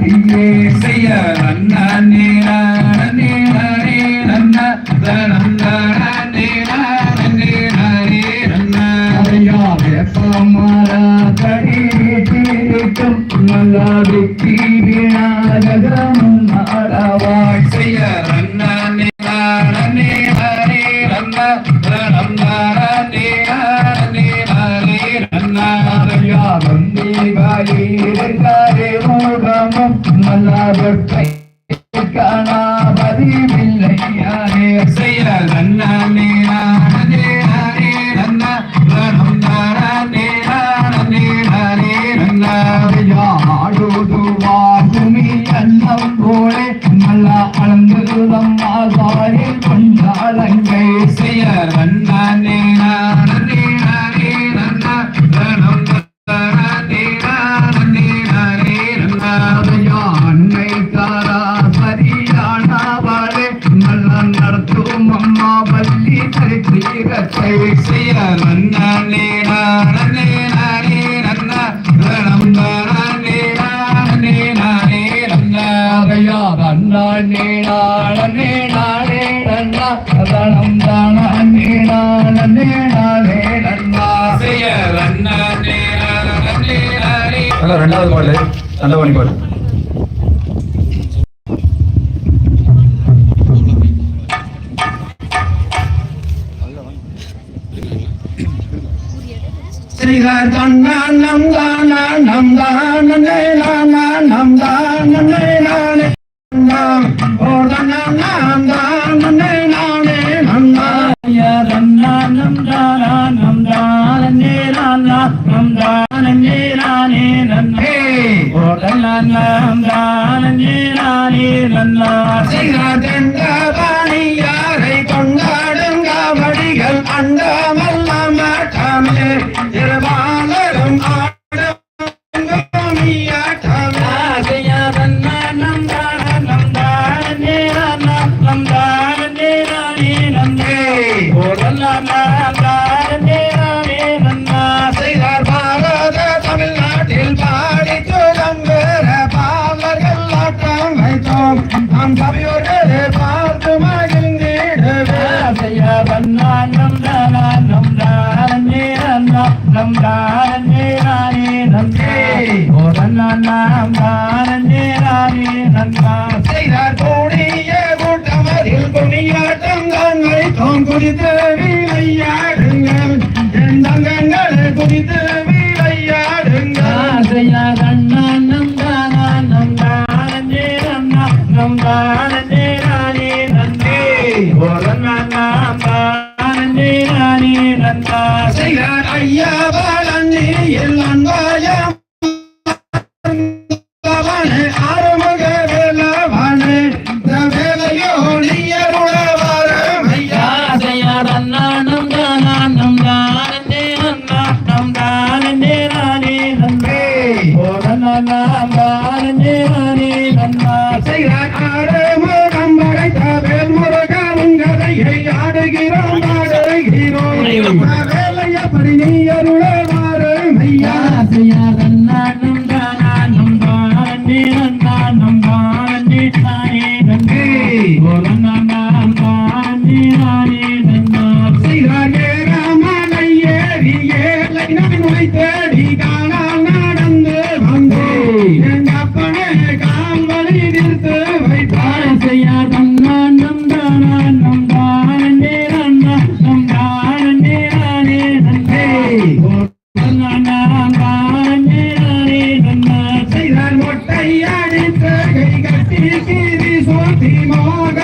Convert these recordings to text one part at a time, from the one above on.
దిగే సయ్య నన్నా do do do அதனம் தான நீடான நீடானே நன்னா செய்ய ரன்னா நீடான நீடானே ஹலோ ரெண்டாவது பாடல் நல்ல மணி பாடல் శ్రీగారు తన్నా నందానా నందానే నానా నందానే నానే ఓ నానా నందానే ஓ தன்னா தன்னா தன்னா குதித்து வீழையாடுங்கள் என் தங்கங்களை ஆசையாக நான். Timothy.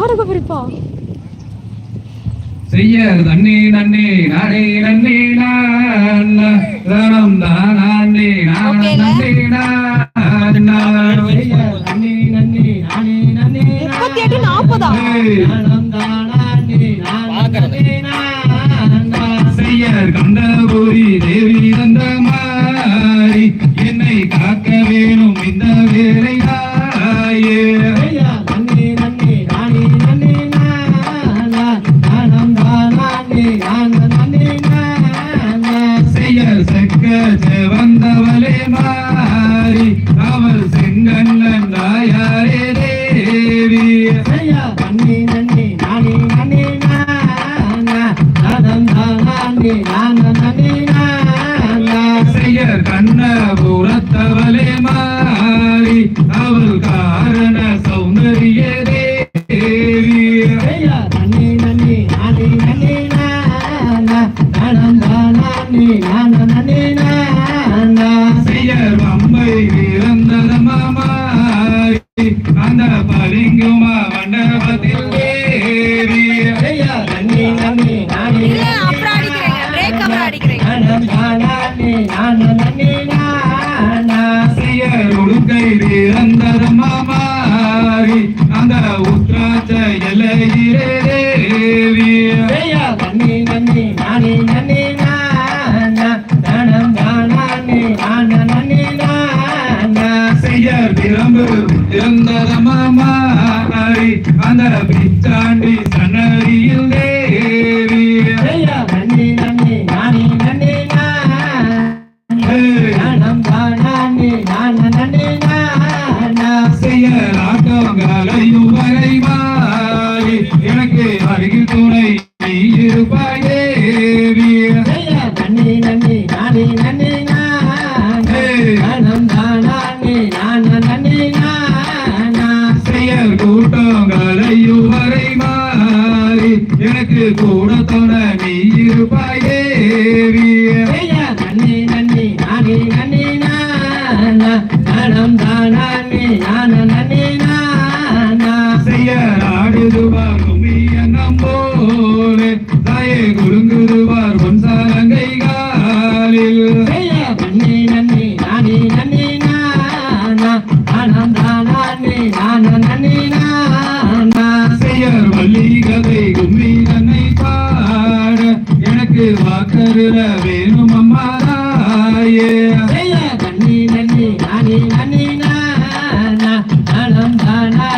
ஆடுக பிரிப்பா செய்ய தண்ணி நன்னி நானே நன்னி நானம் நானே நன்னி நான் தண்ணி நன்னி நானே நன்னி முப்பத்தி எட்டு நாற்பதா கண்டபுரி தேவி தந்த மாறி என்னை காக்க வேணும் இந்த வேலை செக்க வந்தவளே மாறி அவள் செங்கண்ணன் தாயாரே தேவி. செய்ய கண்ண புறத்தவளே மாறி அந்த உத்ராட்ச எல்லையிலே தேவி செய்ய பிரம்பு இருந்ததமா மாறி அந்த பிச்சாண்டி செய்ய நாடுதுவார் கும்மிய நம்போலே தாயே குறுங்குதுவார் பொன்சாலங்கை காலில். செய்யர் வள்ளிகதை கும்மி தன்னை பாட எனக்கு வாக்கருல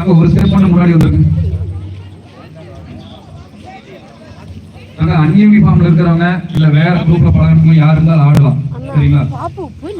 அங்க ஒரு ஸ்டெப் பண்ண முன்னாடி வந்துருங்க அங்க அன்யூனி ஃபார்ம்ல இருக்கிறவங்க இல்ல வேற குரூப்ல பழகணுமோ யார் இருந்தாலும் ஆடலாம். சரிங்களா? பாப்பு போய்